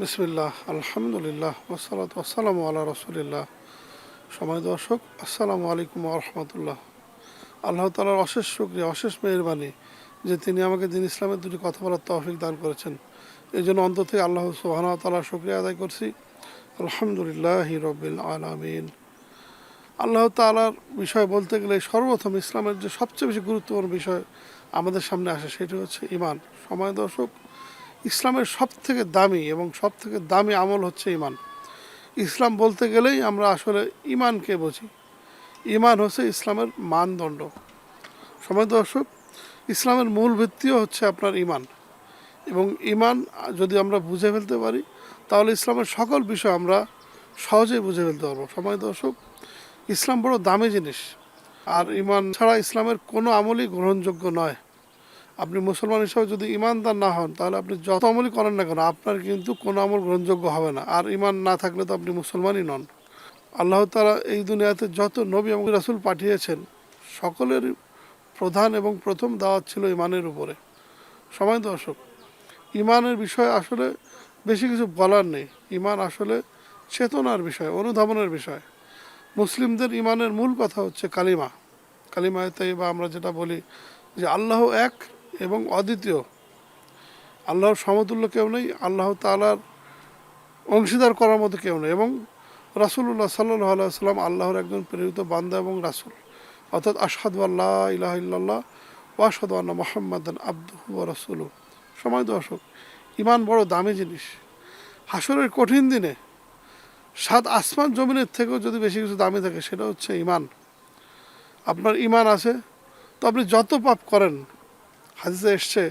বিসমিল্লাহ, আলহামদুলিল্লাহ ওসালাত আসসালামু আল্লাহ রসুলিল্লাহ। সময় দর্শক, আসসালামু আলাইকুম রহমতুল্লাহ। আল্লাহ তালার অশেষ শুক্রিয়া, অশেষ মেহরবানি যে তিনি আমাকে দিন ইসলামের দুটি কথা বলার তৌফিক দান করেছেন। এই জন্য অন্তর থেকে আল্লাহ সুবাহানা তালার শুক্রিয়া আদায় করছি। আলহামদুলিল্লাহ রবিল আলমিন। আল্লাহ তালার বিষয় বলতে গেলে সর্বপ্রথম ইসলামের যে সবচেয়ে বেশি গুরুত্বপূর্ণ বিষয় আমাদের সামনে আসে সেটি হচ্ছে ইমান সময় দর্শক ইসলামের সব থেকে দামি এবং সব থেকে দামি আমল হচ্ছে ইমান ইসলাম বলতে গেলেই আমরা আসলে ইমানকে বুঝি। ইমান হচ্ছে ইসলামের মানদণ্ড। সময় দর্শক, ইসলামের মূল ভিত্তিও হচ্ছে আপনার ইমান এবং ইমান যদি আমরা বুঝে ফেলতে পারি, তাহলে ইসলামের সকল বিষয় আমরা সহজেই বুঝে ফেলতে পারব। সময় দর্শক, ইসলাম বড় দামি জিনিস। আর ইমান ছাড়া ইসলামের কোনো আমলই গ্রহণযোগ্য নয়। আপনি মুসলমান হিসাবে যদি ইমানদার না হন, তাহলে আপনি যত আমলই করেন না কেন, আপনার কিন্তু কোনো আমল গ্রহণযোগ্য হবে না। আর ইমান না থাকলে তো আপনি মুসলমানই নন। আল্লাহ তালা এই দুনিয়াতে যত নবী এবং রাসুল পাঠিয়েছেন সকলের প্রধান এবং প্রথম দাওয়াত ছিল ইমানের উপরে। সময় দর্শক ইমানের বিষয়ে আসলে বেশি কিছু বলার নেই। ইমান আসলে চেতনার বিষয়, অনুধাবনের বিষয়। মুসলিমদের ইমানের মূল কথা হচ্ছে কালিমা। কালিমায় তাই বা আমরা যেটা বলি যে আল্লাহ এক এবং অদ্বিতীয়, আল্লাহর সমতুল্য কেউ নেই, আল্লাহ তালার অংশীদার করার মতো কেউ নেই এবং রাসুল্লাহ সাল্লাহ আলাইসাল্লাম আল্লাহর একজন প্রেরিত বান্দা এবং রাসুল। অর্থাৎ আসাদু আল্লাহ ইলাহ ইল্লাল্লাহ ওয়াসাদ আল্লাহ মোহাম্মদান আব্দুহু রসুলু সময় দর্শক ইমান বড় দামি জিনিস। হাসরের কঠিন দিনে সাত আসমান জমিনের থেকেও যদি বেশি কিছু দামি থাকে, সেটা হচ্ছে ইমান আপনার ইমান আছে, তো আপনি যত পাপ করেন হাদিসে এসছে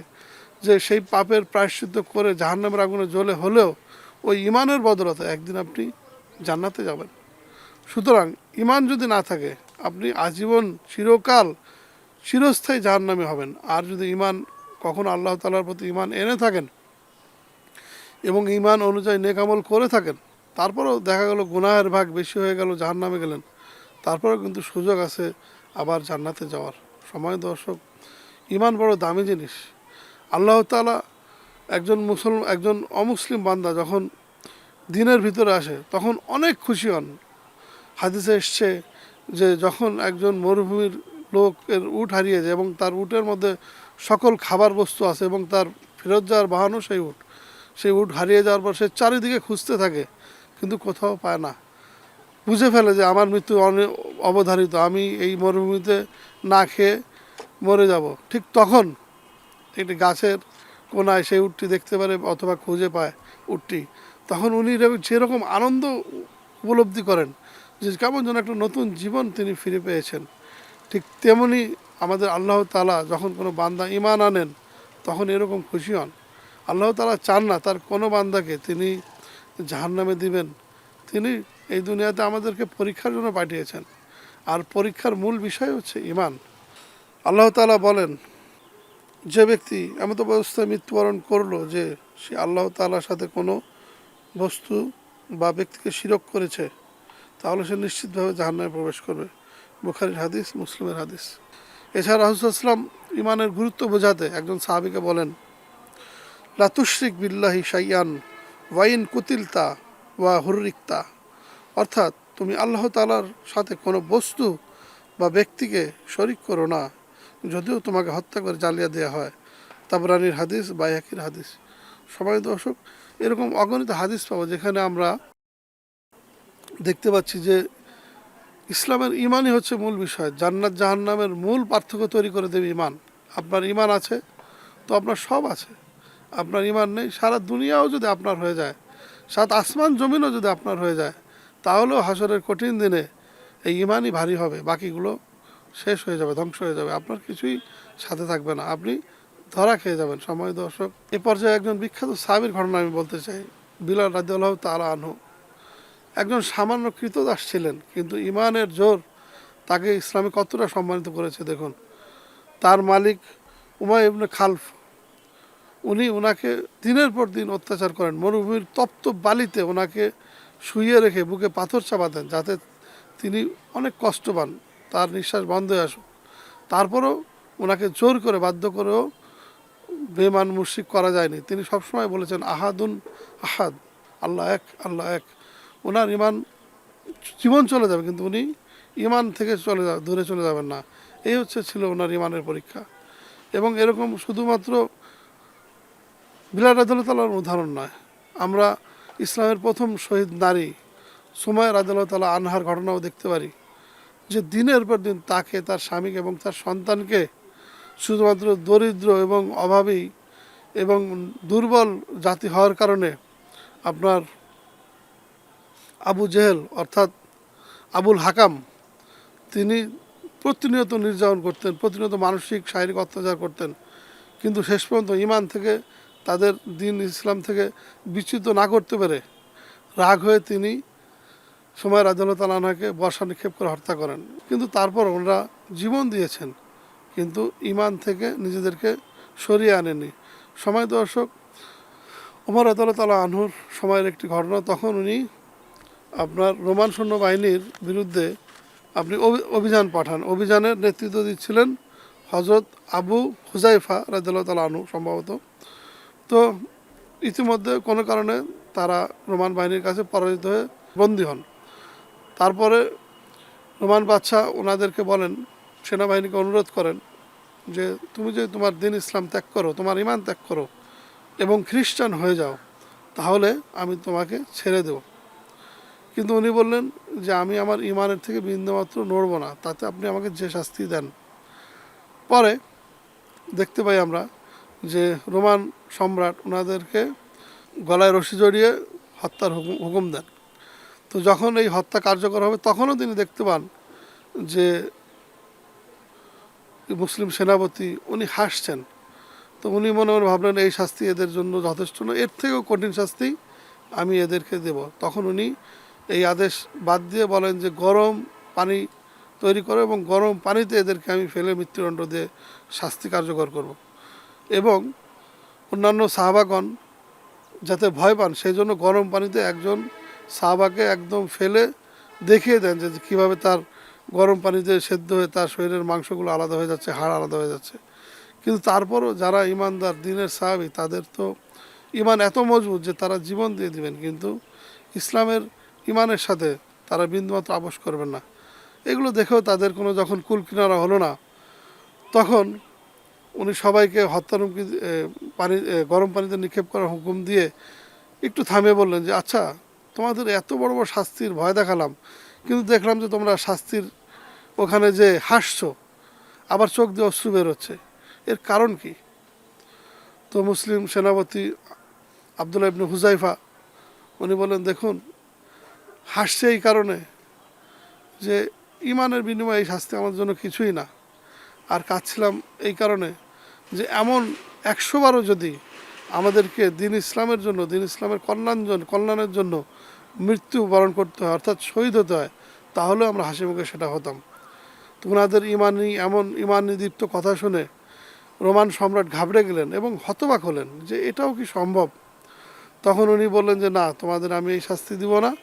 যে সেই পাপের প্রায়শ্চিত্ত করে জাহান্নামের আগুনে জ্বলে হলেও ওই ইমানের বদলতে একদিন আপনি জান্নাতে যাবেন। সুতরাং ইমান যদি না থাকে, আপনি আজীবন চিরকাল চিরস্থায়ী জাহান্নামে হবেন। আর যদি ইমান কখনো আল্লাহ তালার প্রতি ইমান এনে থাকেন এবং ইমান অনুযায়ী নেকামল করে থাকেন, তারপরেও দেখা গেল গুনাহের ভাগ বেশি হয়ে গেল, জাহান্নামে গেলেন। তারপরেও কিন্তু সুযোগ আছে আবার জান্নাতে যাওয়ার। সময় দর্শক ইমান বড় দামি জিনিস। আল্লাহ তালা একজন মুসলমান, একজন অমুসলিম বান্দা যখন দিনের ভিতরে আসে, তখন অনেক খুশি হন। হাদিসে এসছে যে যখন একজন মরুভূমির লোকের উট হারিয়ে যায় এবং তার উটের মধ্যে সকল খাবার বস্তু আছে এবং তার ফেরত যাওয়ার বাহানও সেই উট সেই উট হারিয়ে যাওয়ার পর সে চারিদিকে খুঁজতে থাকে, কিন্তু কোথাও পায় না। বুঝে ফেলে যে আমার মৃত্যু অবধারিত, আমি এই মরুভূমিতে না খেয়ে মরে যাব। ঠিক তখন একটি গাছের কোনায় সেই উটটি দেখতে পারে অথবা খুঁজে পায় উটটি। তখন উনি যেরকম আনন্দ উপলব্ধি করেন যে কেমন যেন একটা নতুন জীবন তিনি ফিরে পেয়েছেন। ঠিক তেমনি আমাদের আল্লাহ তালা যখন কোনো বান্দা ইমান আনেন, তখন এরকম খুশি হন। আল্লাহ তালা চান না তার কোনো বান্দাকে তিনি জাহান্নামে দিবেন। তিনি এই দুনিয়াতে আমাদেরকে পরীক্ষার জন্য পাঠিয়েছেন। আর পরীক্ষার মূল বিষয় হচ্ছে ইমান আল্লাহ তালা বলেন, যে ব্যক্তি এমত অবস্থায় মৃত্যুবরণ করল যে সে আল্লাহ তালার সাথে কোনো বস্তু বা ব্যক্তিকে শিরক করেছে, তাহলে সে নিশ্চিতভাবে জাহান্নায় প্রবেশ করবে। বুখারির হাদিস, মুসলিমের হাদিস। এছাড়া রাহুসাল্লাম ইমানের গুরুত্ব বোঝাতে একজন সাহাবিকে বলেন লাতুশ্রিক বিল্লাহি সাইয়ান ওয়াইন কুতিলতা ওয়া হুরিকতা অর্থাৎ তুমি আল্লাহ তালার সাথে কোনো বস্তু বা ব্যক্তিকে শরিক করো না। যদিও তোমাকে হত্যা করে জ্বালিয়ে দেওয়া হয়, তাবরানির হাদিস, বাইহাকির হাদিস। সবাই দর্শক, এরকম অগণিত হাদিস পাবো যেখানে আমরা দেখতে পাচ্ছি যে ইসলামের ইমানই হচ্ছে মূল বিষয়। জান্নাত জাহান্নামের মূল পার্থক্য তৈরি করে দেবে ইমান। আপনার ইমান আছে, তো আপনার সব আছে। আপনার ইমান নেই, সারা দুনিয়াও যদি আপনার হয়ে যায়, সাত আসমান জমিনও যদি আপনার হয়ে যায়, তাহলেও হাসরের কঠিন দিনে এই ইমানই ভারী হবে। বাকিগুলো শেষ হয়ে যাবে, ধ্বংস হয়ে যাবে। আপনার কিছুই সাথে থাকবে না। আপনি ধরা খেয়ে যাবেন, সময় দর্শক। এ পর্যায়ে একজন বিখ্যাত সাবির ঘটনা আমি বলতে চাই, বিলাল রাজিউল্লাহ তালা আনহু। একজন সামান্য কৃতদাস ছিলেন, কিন্তু ইমানের জোর তাকে ইসলামে কতটা সম্মানিত করেছে দেখুন। তার মালিক উমায় ইবনে খালফ, উনি ওনাকে দিনের পর দিন অত্যাচার করেন। মরুভূমির তপ্ত বালিতে ওনাকে শুইয়ে রেখে বুকে পাথর চাপা দেন, যাতে তিনি অনেক কষ্ট পান। তার নিঃশ্বাস বন্ধ হয়ে আসুক। তারপরেও ওনাকে জোর করে বাধ্য করেও বেমান মুশিক করা যায়নি। তিনি সবসময় বলেছেন, আহাদুন আহাদ, আল্লাহ এক আল্লাহ এক। ওনার ইমান জীবন চলে যাবে, কিন্তু উনি ইমান থেকে চলে যাবে দূরে চলে যাবেন না। এই হচ্ছে ছিল ওনার ইমানের পরীক্ষা। এবং এরকম শুধুমাত্র বিলাল রাজতালার উদাহরণ নয়। আমরা ইসলামের প্রথম শহীদ নারী সময় রাজতালা আনহার ঘটনাও দেখতে পারি। যে দিনের পর দিন তাকে, তার স্বামীকে এবং তার সন্তানকে শুধুমাত্র দরিদ্র এবং অভাবী এবং দুর্বল জাতি হওয়ার কারণে আপনার আবু জেহেল অর্থাৎ আবুল হাকাম, তিনি প্রতিনিয়ত নির্যাতন করতেন, প্রতিনিয়ত মানসিক, শারীরিক অত্যাচার করতেন। কিন্তু শেষ পর্যন্ত ইমান থেকে, তাদের দিন ইসলাম থেকে বিচ্যুত না করতে পেরে রাগ হয়ে তিনি সময় রাজু তালানাকে বর্ষা নিক্ষেপ করে হত্যা করেন। কিন্তু তারপর ওনারা জীবন দিয়েছেন, কিন্তু ইমান থেকে নিজেদেরকে সরিয়ে আনেনি সময় দর্শক, ওমর আদালত আনহুর সময়ের একটি ঘটনা, তখন উনি আপনার রোমান সৈন্য বাহিনীর বিরুদ্ধে আপনি অভি- অভিযান পাঠান। অভিযানের নেতৃত্ব দিচ্ছিলেন হজরত আবু হুজাইফা রাজিয়াল্লাহ তালা আনহু সম্ভবত। তো ইতিমধ্যে কোনো কারণে তারা রোমান বাহিনীর কাছে পরাজিত হয়ে বন্দী হন। তারপরে রোমান বাদশাহ ওনাদেরকে বলেন, সেনাবাহিনীকে অনুরোধ করেন যে, তুমি যে তোমার দিন ইসলাম ত্যাগ করো, তোমার ইমান ত্যাগ করো এবং খ্রিস্টান হয়ে যাও, তাহলে আমি তোমাকে ছেড়ে দেব। কিন্তু উনি বললেন যে, আমি আমার ইমানের থেকে বিন্দুমাত্র নড়ব না, তাতে আপনি আমাকে যে শাস্তি দেন। পরে দেখতে পাই আমরা যে, রোমান সম্রাট ওনাদেরকে গলায় রশি জড়িয়ে হত্যার হুকুম হুকুম দেন। তো যখন এই হত্যা কার্যকর হবে, তখনও তিনি দেখতে পান যে মুসলিম সেনাপতি উনি হাসছেন। তো উনি মনে মনে ভাবলেন, এই শাস্তি এদের জন্য যথেষ্ট নয়, এর থেকেও কঠিন শাস্তি আমি এদেরকে দেব। তখন উনি এই আদেশ বাদ দিয়ে বলেন যে, গরম পানি তৈরি করো এবং গরম পানিতে এদেরকে আমি ফেলে মৃত্যুদণ্ড দিয়ে শাস্তি কার্যকর করব। এবং অন্যান্য সাহাবাগণ যাতে ভয় পান, সেই জন্য গরম পানিতে একজন সাহাবাকে একদম ফেলে দেখিয়ে দেন যে কীভাবে তার গরম পানিতে সেদ্ধ হয়ে তার শরীরের মাংসগুলো আলাদা হয়ে যাচ্ছে, হাড় আলাদা হয়ে যাচ্ছে। কিন্তু তারপরও যারা ইমানদার, দিনের সাহাবি, তাদের তো ইমান এত মজবুত যে তারা জীবন দিয়ে দিবেন। কিন্তু ইসলামের ইমানের সাথে তারা বিন্দুমাত্র আপোষ করবেন না। এগুলো দেখেও তাদের কোনো যখন কুল কিনারা হলো না, তখন উনি সবাইকে হত্যার হুমকি পানি গরম পানিতে নিক্ষেপ করার হুকুম দিয়ে একটু থামিয়ে বললেন যে আচ্ছা তোমাদের এত বড় বড় শাস্তির ভয় দেখালাম, কিন্তু দেখলাম যে তোমরা শাস্তির ওখানে যে হাসছো, আবার চোখ দিয়ে অশ্রু বেরোচ্ছে। এর কারণ কি? তো মুসলিম সেনাপতি আবদুল্লাহ ইবনে হুজাইফা উনি বলেন, দেখুন, হাসছে এই কারণে যে ইমানের বিনিময়ে এই শাস্তি আমার জন্য কিছুই না। আর কাঁদছিলাম এই কারণে যে এমন একশো বারও যদি আমাদেরকে দিন ইসলামের জন্য, দিন ইসলামের কল্যাণ জন- কল্যাণের জন্য মৃত্যু বরণ করতে হয়, অর্থাৎ শহীদ হতে হয়, তাহলেও আমরা হাসি মুখে সেটা হতাম। তো ওনাদের ইমানি, এমন ইমানি দীপ্ত কথা শুনে রোমান সম্রাট ঘাবড়ে গেলেন এবং হতবাক হলেন যে এটাও কি সম্ভব? তখন উনি বললেন যে, না, তোমাদের আমি এই শাস্তি দিব না।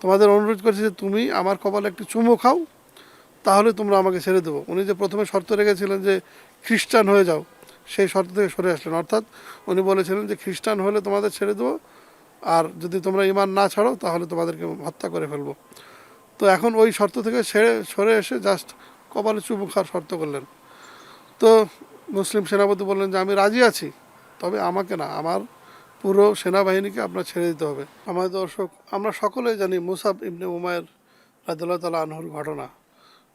তোমাদের অনুরোধ করছি যে তুমি আমার কপালে একটি চুমো খাও, তাহলে তোমরা আমাকে ছেড়ে দেবো। উনি যে প্রথমে শর্ত রেখেছিলেন যে, খ্রিস্টান হয়ে যাও। সেই শর্ত থেকে সরে আসলেন। অর্থাৎ উনি বলেছিলেন যে, খ্রিস্টান হলে তোমাদের ছেড়ে দেবো, আর যদি তোমরা ইমান না ছাড়ো, তাহলে তোমাদেরকে হত্যা করে ফেলব। তো এখন ওই শর্ত থেকে ছেড়ে, সরে এসে জাস্ট কপালে চুমু খাওয়ার শর্ত করলেন। তো মুসলিম সেনাপতি বললেন যে, আমি রাজি আছি, তবে আমাকে না, আমার পুরো সেনাবাহিনীকে আপনার ছেড়ে দিতে হবে। আমার দর্শক, আমরা সকলেই জানি মুসাব ইবনে উমায়ের রাদুল্লাহ তালা আনহুর ঘটনা।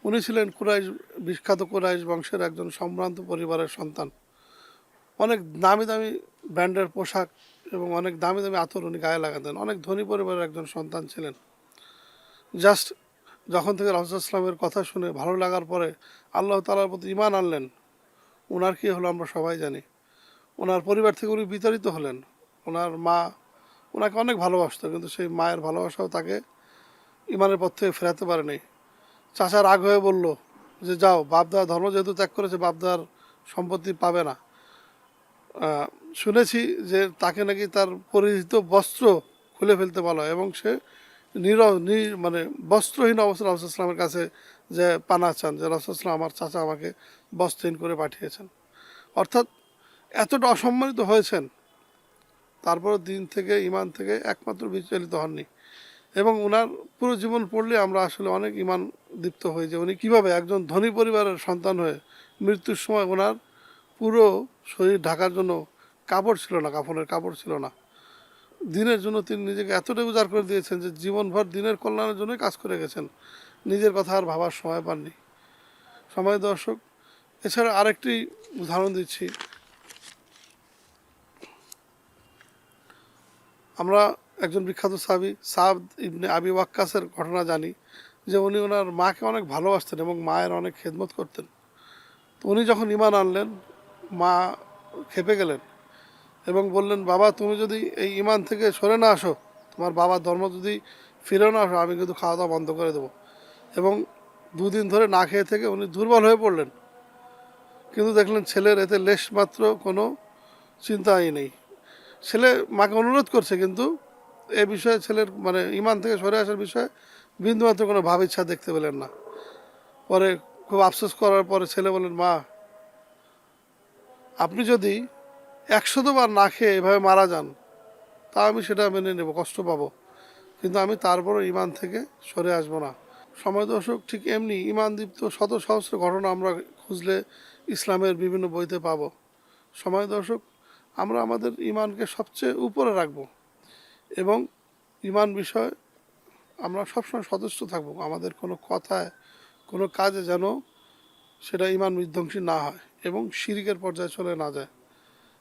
উনি ছিলেন কুরাইশ, বিখ্যাত কুরাইশ বংশের একজন সম্ভ্রান্ত পরিবারের সন্তান। অনেক দামি দামি ব্র্যান্ডের পোশাক এবং অনেক দামি দামি আতর উনি গায়ে লাগাতেন। অনেক ধনী পরিবারের একজন সন্তান ছিলেন। জাস্ট যখন থেকে রহসালামের কথা শুনে ভালো লাগার পরে আল্লাহ তালার প্রতি ইমান আনলেন ওনার কী হলো আমরা সবাই জানি। ওনার পরিবার থেকে উনি বিতাড়িত হলেন। ওনার মা ওনাকে অনেক ভালোবাসতো, কিন্তু সেই মায়ের ভালোবাসাও তাকে ইমানের পথ থেকে ফেরাতে পারেনি। চাচা রাগ হয়ে বলল যে, যাও বাপদার ধর্ম যেহেতু ত্যাগ করেছে বাপদার সম্পত্তি পাবে না। শুনেছি যে তাকে নাকি তার পরিহিত বস্ত্র খুলে ফেলতে বলা হয় এবং সে নির মানে বস্ত্রহীন অবস্থা রসুলামের কাছে যে পানা চান, যে রসুলাম আমার চাচা আমাকে বস্ত্রহীন করে পাঠিয়েছেন। অর্থাৎ এতটা অসম্মানিত হয়েছেন তারপরে দিন থেকে ইমান থেকে একমাত্র বিচলিত হননি। এবং ওনার পুরো জীবন পড়লে আমরা আসলে অনেক ইমান দীপ্ত হই যে উনি কীভাবে একজন ধনী পরিবারের সন্তান হয়ে মৃত্যুর সময় ওনার পুরো শরীর ঢাকার জন্য কাপড় ছিল না কাপড়ের কাপড় ছিল না। দিনের জন্য তিনি নিজেকে এতটাই উজাড় করে দিয়েছেন যে জীবনভর দিনের কল্যাণের জন্যই কাজ করে গেছেন। নিজের কথা আর ভাবার সময় পাননি। সময় দর্শক, এছাড়া আরেকটি উদাহরণ দিচ্ছি। আমরা একজন বিখ্যাত সাবি সাব ইবনে আবি ওয়াক্কাসের ঘটনা জানি, যে উনি ওনার মাকে অনেক ভালোবাসতেন এবং মায়ের অনেক খেদমত করতেন। তো উনি যখন ইমান আনলেন মা খেপে গেলেন এবং বললেন, বাবা, তুমি যদি এই ইমান থেকে সরে না আসো, তোমার বাবার ধর্ম যদি ফিরে না আসো, আমি কিন্তু খাওয়া দাওয়া বন্ধ করে দেবো। এবং দুদিন ধরে না খেয়ে থেকে উনি দুর্বল হয়ে পড়লেন। কিন্তু দেখলেন ছেলের এতে লেশ মাত্র কোনো চিন্তাই নেই। ছেলে মাকে অনুরোধ করছে, কিন্তু এ বিষয়ে ছেলের মানে ইমান থেকে সরে আসার বিষয়ে বিন্দুমাত্র কোনো ভাব ইচ্ছা দেখতে পেলেন না। পরে খুব আফসোস করার পরে ছেলে বলেন মা আপনি যদি একশতবার না খেয়ে এভাবে মারা যান, তা আমি সেটা মেনে নেব, কষ্ট পাবো। কিন্তু আমি তারপরও ইমান থেকে সরে আসব না। সময় দর্শক, ঠিক এমনি ইমান দীপ্ত শত সহস্র ঘটনা আমরা খুঁজলে ইসলামের বিভিন্ন বইতে পাব। সময় দর্শক, আমরা আমাদের ইমানকে সবচেয়ে উপরে রাখব এবং ইমান বিষয়ে আমরা সবসময় সদস্য থাকব। আমাদের কোনো কথায়, কোনো কাজে যেন সেটা ইমান বিধ্বংসী না হয় এবং শিরিকের পর্যায়ে চলে না যায়।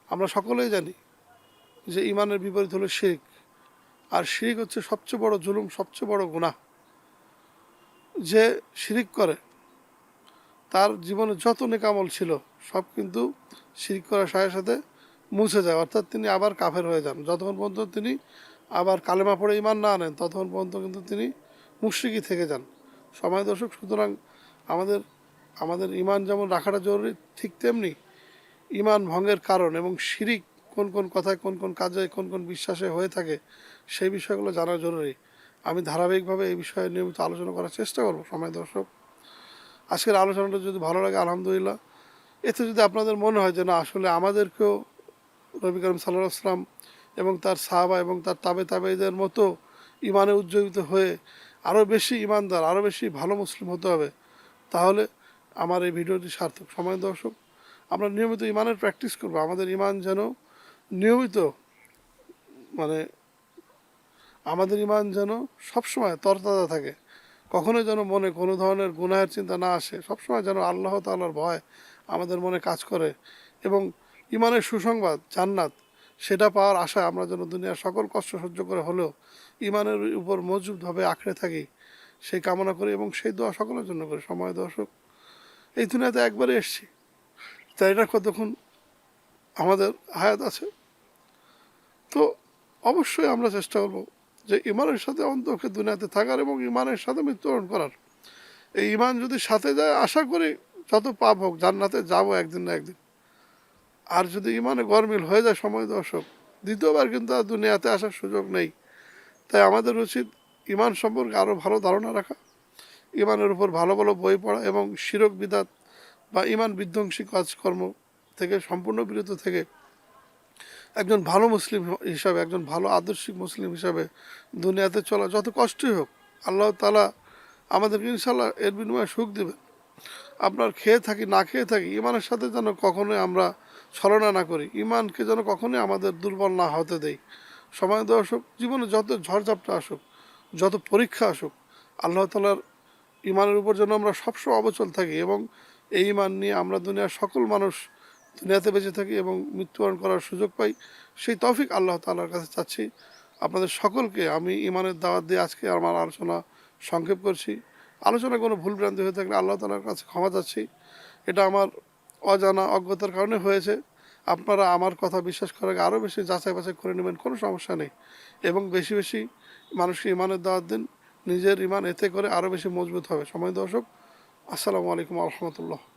আমরা সকলেই জানি যে ইমানের বিপরীত হলো শিরিক। আর শিরিক হচ্ছে সবচেয়ে বড় জুলুম, সবচেয়ে বড় গুনাহ। যে শিরিক করে, তার জীবনে যত নেকামল ছিল, সব কিন্তু শিরিক করার সাথে সাথে মুছে যায়। অর্থাৎ তিনি আবার কাফের হয়ে যান। যতক্ষণ পর্যন্ত তিনি আবার কালেমা পড়ে ইমান না আনেন, ততক্ষণ পর্যন্ত কিন্তু তিনি মুশ্রিকই থেকে যান। সময় দর্শক, সুতরাং আমাদের আমাদের ইমান যেমন রাখাটা জরুরি, ঠিক তেমনি ইমান ভঙ্গের কারণ এবং শিরিক কোন কোন কথায়, কোন কোন কাজে, কোন কোন বিশ্বাসে হয়ে থাকে, সেই বিষয়গুলো জানা জরুরি। আমি ধারাবাহিকভাবে এই বিষয়ে নিয়মিত আলোচনা করার চেষ্টা করব, সময় দর্শক। আজকের আলোচনাটা যদি ভালো লাগে, আলহামদুলিল্লাহ। এতে যদি আপনাদের মনে হয় যে না, আসলে আমাদেরকেও রবি করিম সাল্লাহ আসলাম এবং তার সাহাবা এবং তার তাবে তাবেদের মতো ইমানে উজ্জীবিত হয়ে আরও বেশি ইমানদার আরও বেশি ভালো মুসলিম হতে হবে, তাহলে আমার এই ভিডিওটি সার্থক। সময় দর্শক, আমরা নিয়মিত ইমানের প্র্যাকটিস করব। আমাদের ইমান যেন নিয়মিত মানে আমাদের ইমান যেন সবসময় তরতাজা থাকে। কখনো যেন মনে কোনো ধরনের গুনাহের চিন্তা না আসে, সবসময় যেন আল্লাহ তাল্লার ভয় আমাদের মনে কাজ করে। এবং ইমানের সুসংবাদ, জান্নাত, সেটা পাওয়ার আশায় আমরা যেন দুনিয়ার সকল কষ্ট সহ্য করে হলেও ইমানের উপর মজবুতভাবে আঁকড়ে থাকি, সেই কামনা করি এবং সেই দোয়া সকলের জন্য করি। সময় দর্শক এই দুনিয়াতে একবারে এসছি। তাই এটা কতক্ষণ আমাদের হায়াত আছে? তো অবশ্যই আমরা চেষ্টা করব যে ইমানের সাথে অন্তকে দুনিয়াতে থাকার এবং ইমানের সাথে মৃত্যুবরণ করার। এই ইমান যদি সাথে যায়, আশা করি যত পাপ হোক, জান্নাতে যাব একদিন না একদিন। আর যদি ইমানে গরমিল হয়ে যায় সময় দর্শক, দ্বিতীয়বার কিন্তু আর দুনিয়াতে আসার সুযোগ নেই। তাই আমাদের উচিত ইমান সম্পর্কে আরও ভালো ধারণা রাখা। ইমানের উপর ভালো ভালো বই পড়া এবং শিরক বিদাত বা ইমান বিধ্বংসী কাজকর্ম থেকে, সম্পূর্ণ বিরত থেকে একজন ভালো মুসলিম হিসাবে, একজন ভালো আদর্শিক মুসলিম হিসাবে দুনিয়াতে চলা যত কষ্টই হোক, আল্লাহ তালা আমাদেরকে ইনশাল্লাহ এর বিনিময়ে সুখ দেবেন। আপনার খেয়ে থাকি, না খেয়ে থাকি, ইমানের সাথে যেন কখনোই আমরা ছলনা না করি, ইমানকে যেন কখনোই আমাদের দুর্বল না হতে দেই। সময় দেওয়া আসুক, জীবনে যত ঝড়ঝাপটা আসুক, যত পরীক্ষা আসুক, আল্লাহ তালার ইমানের উপর যেন আমরা সবসময় অবচল থাকি এবং এই ইমান নিয়ে আমরা দুনিয়ার সকল মানুষ দুনিয়াতে বেঁচে থাকি এবং মৃত্যুবরণ করার সুযোগ পাই, সেই তৌফিক আল্লাহ তালার কাছে চাচ্ছি। আপনাদের সকলকে আমি ইমানের দাওয়াত দিয়ে আজকে আমার আলোচনা সংক্ষেপ করছি। আলোচনা কোনো ভুল ভ্রান্তি হয়ে থাকলে আল্লাহ তালার কাছে ক্ষমা চাচ্ছি। এটা আমার অজানা অজ্ঞতার কারণে হয়েছে। আপনারা আমার কথা বিশ্বাস করার আরও বেশি যাচাই বাছাই করে নেবেন, কোনো সমস্যা নেই। এবং বেশি বেশি মানুষকে ইমানের দাওয়াত দিন। নিজের ইমান এতে করে আরও বেশি মজবুত হবে। সময় দর্শক আসসালামু আলাইকুম রহমতুল্লাহ।